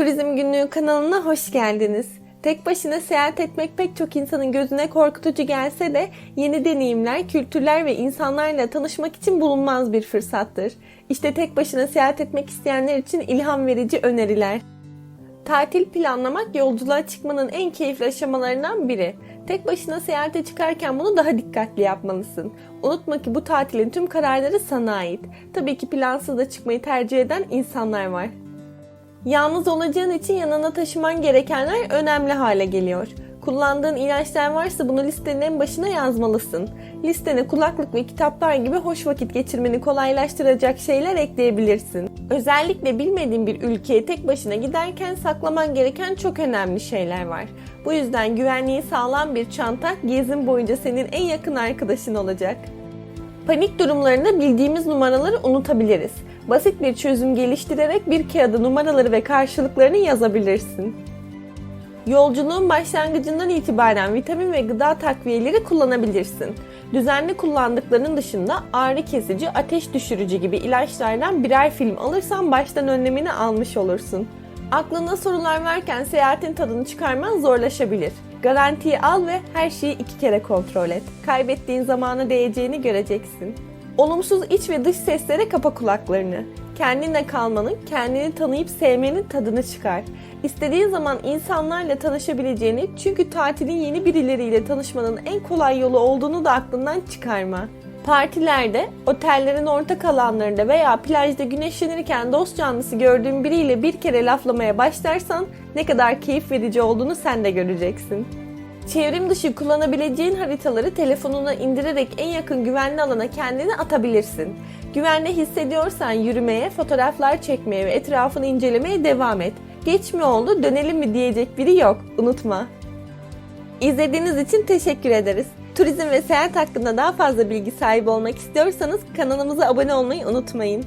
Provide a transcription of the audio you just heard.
Turizm Günlüğü kanalına hoş geldiniz. Tek başına seyahat etmek pek çok insanın gözüne korkutucu gelse de yeni deneyimler, kültürler ve insanlarla tanışmak için bulunmaz bir fırsattır. İşte tek başına seyahat etmek isteyenler için ilham verici öneriler. Tatil planlamak yolculuğa çıkmanın en keyifli aşamalarından biri. Tek başına seyahate çıkarken bunu daha dikkatli yapmalısın. Unutma ki bu tatilin tüm kararları sana ait. Tabii ki plansız da çıkmayı tercih eden insanlar var. Yalnız olacağın için yanına taşıman gerekenler önemli hale geliyor. Kullandığın ilaçlar varsa bunu listenin en başına yazmalısın. Listene kulaklık ve kitaplar gibi hoş vakit geçirmeni kolaylaştıracak şeyler ekleyebilirsin. Özellikle bilmediğin bir ülkeye tek başına giderken saklaman gereken çok önemli şeyler var. Bu yüzden güvenliği sağlam bir çanta gezin boyunca senin en yakın arkadaşın olacak. Panik durumlarında bildiğimiz numaraları unutabiliriz. Basit bir çözüm geliştirerek bir kağıda numaraları ve karşılıklarını yazabilirsin. Yolculuğun başlangıcından itibaren vitamin ve gıda takviyeleri kullanabilirsin. Düzenli kullandıkların dışında ağrı kesici, ateş düşürücü gibi ilaçlardan birer film alırsan baştan önlemini almış olursun. Aklına sorular varken seyahatin tadını çıkarman zorlaşabilir. Garantiyi al ve her şeyi iki kere kontrol et. Kaybettiğin zamana değeceğini göreceksin. Olumsuz iç ve dış seslere kapa kulaklarını. Kendinle kalmanın, kendini tanıyıp sevmenin tadını çıkar. İstediğin zaman insanlarla tanışabileceğini çünkü tatilin yeni birileriyle tanışmanın en kolay yolu olduğunu da aklından çıkarma. Partilerde, otellerin ortak alanlarında veya plajda güneşlenirken dost canlısı gördüğün biriyle bir kere laflamaya başlarsan ne kadar keyif verici olduğunu sen de göreceksin. Çevrim dışı kullanabileceğin haritaları telefonuna indirerek en yakın güvenli alana kendini atabilirsin. Güvenli hissediyorsan yürümeye, fotoğraflar çekmeye ve etrafını incelemeye devam et. Geç mi oldu, dönelim mi diyecek biri yok, unutma. İzlediğiniz için teşekkür ederiz. Turizm ve seyahat hakkında daha fazla bilgi sahibi olmak istiyorsanız kanalımıza abone olmayı unutmayın.